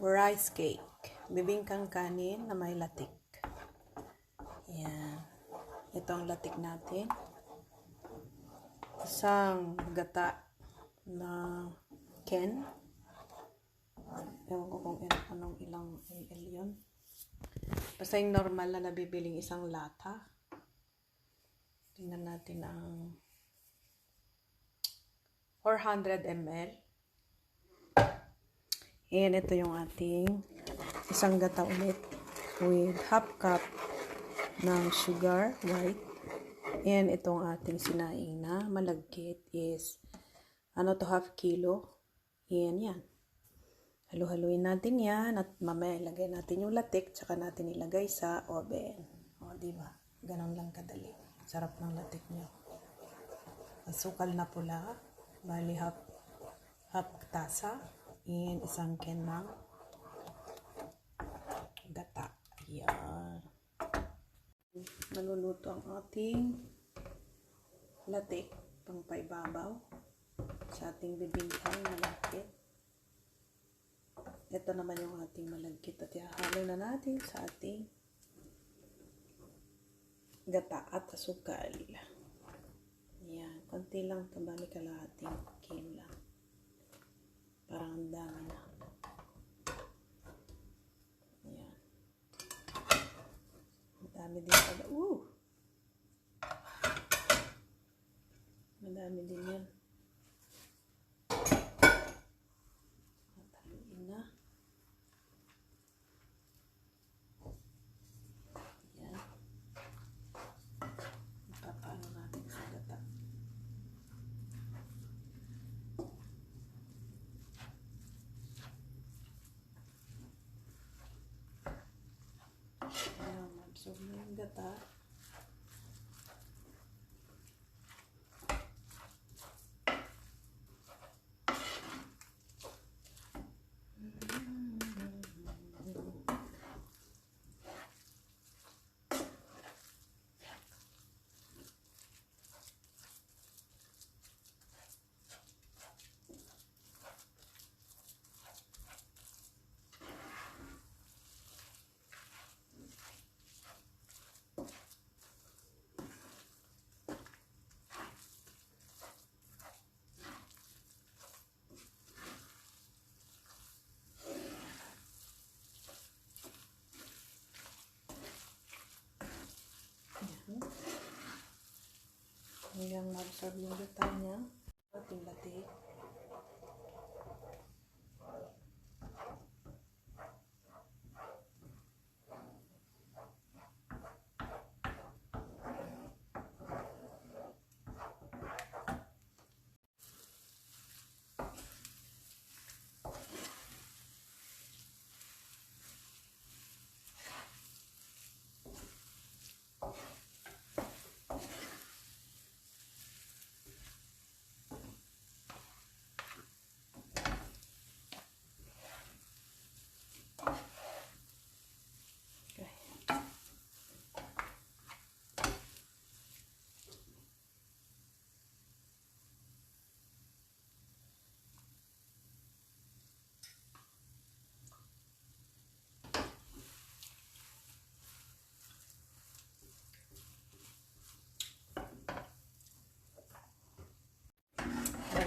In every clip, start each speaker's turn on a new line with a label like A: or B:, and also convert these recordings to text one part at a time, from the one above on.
A: rice cake. Bibingkang kanin na may latik. Yan. Ito ang latik natin. Isang gata na ken. Ewan ko kung ilang, anong ilang ml yun. Basta yung normal na nabibiling isang lata. Tingnan natin ang 400 ml. And ito yung ating isang gata ulit with half cup ng sugar white. And itong ating sinaing na malagkit is ano to half kilo. And yan. Halu-haluin natin yan at mamaya ilagay natin yung latik tsaka natin ilagay sa oven. O, di ba? Ganon lang kadali. Sarap ng latik nyo. Asukal na pula. Bali half, half tasa. And isang can ng gata. Ayan. Maluluto ang ating latik pang paibabaw sa ating bibingkang malakit. Ito naman yung ating malagkit at ihahalo na natin sa ating gata at asukal. Yan. Konti lang ito. Bali kalahating kilo lang. Parang ang dami na. Yan. Ang dami din pala. Uh! Madami din yan. At haluin na. Yan. Ipapaano natin sa gata. Ayan, absorb na yung gata. Ayan. Hanggang ma-absorb yung gata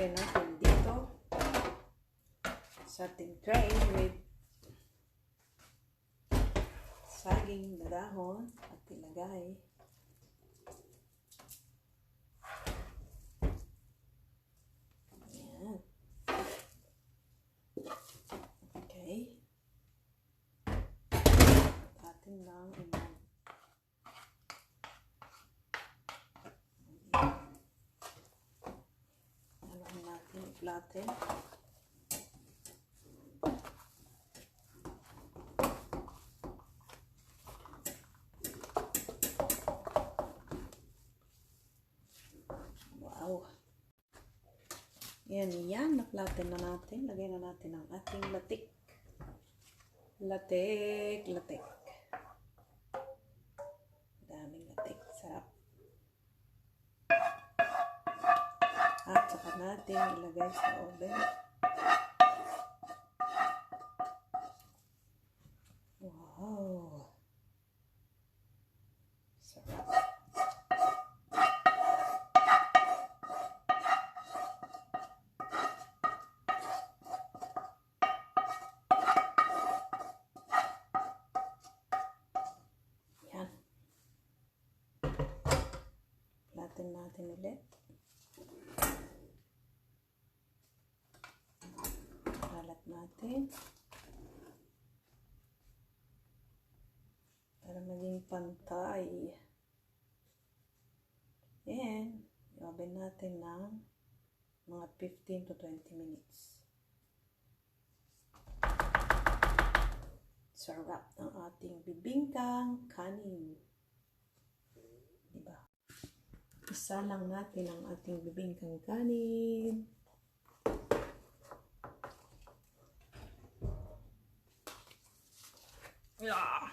A: Lagay natin dito sa ating tray with saging na dahon at ilagay. Ayan. Okay. Atin lang ilan. Ano natin. Wow. Yan, yan. Na-flatten na natin. Lagay na natin ang ating latik. Latik, latik. Natin ilagay sa oven. Natin. Para maging pantay. And, i-oven natin ng mga 15 to 20 minutes. Sarap ng ating bibingkang kanin. Diba? Isa lang natin ang ating bibingkang kanin. Yeah.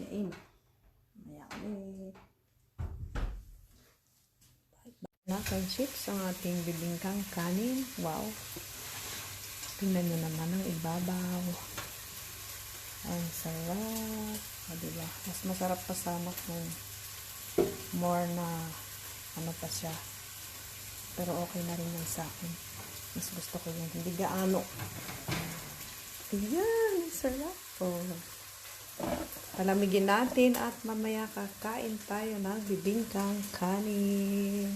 A: Yain. Maya ulit. Nakan chips ang ating bibingkang kanin. Wow. Tingnan nyo naman ang ibabaw. Ang sarap. O, diba? Mas masarap pa sana kung more na ano pa siya. Pero okay na rin yan sa akin. Mas gusto ko yung hindi gaano. Ayan, sarap. Oh. Palamigin natin at mamaya kakain tayo ng bibingkang kanin.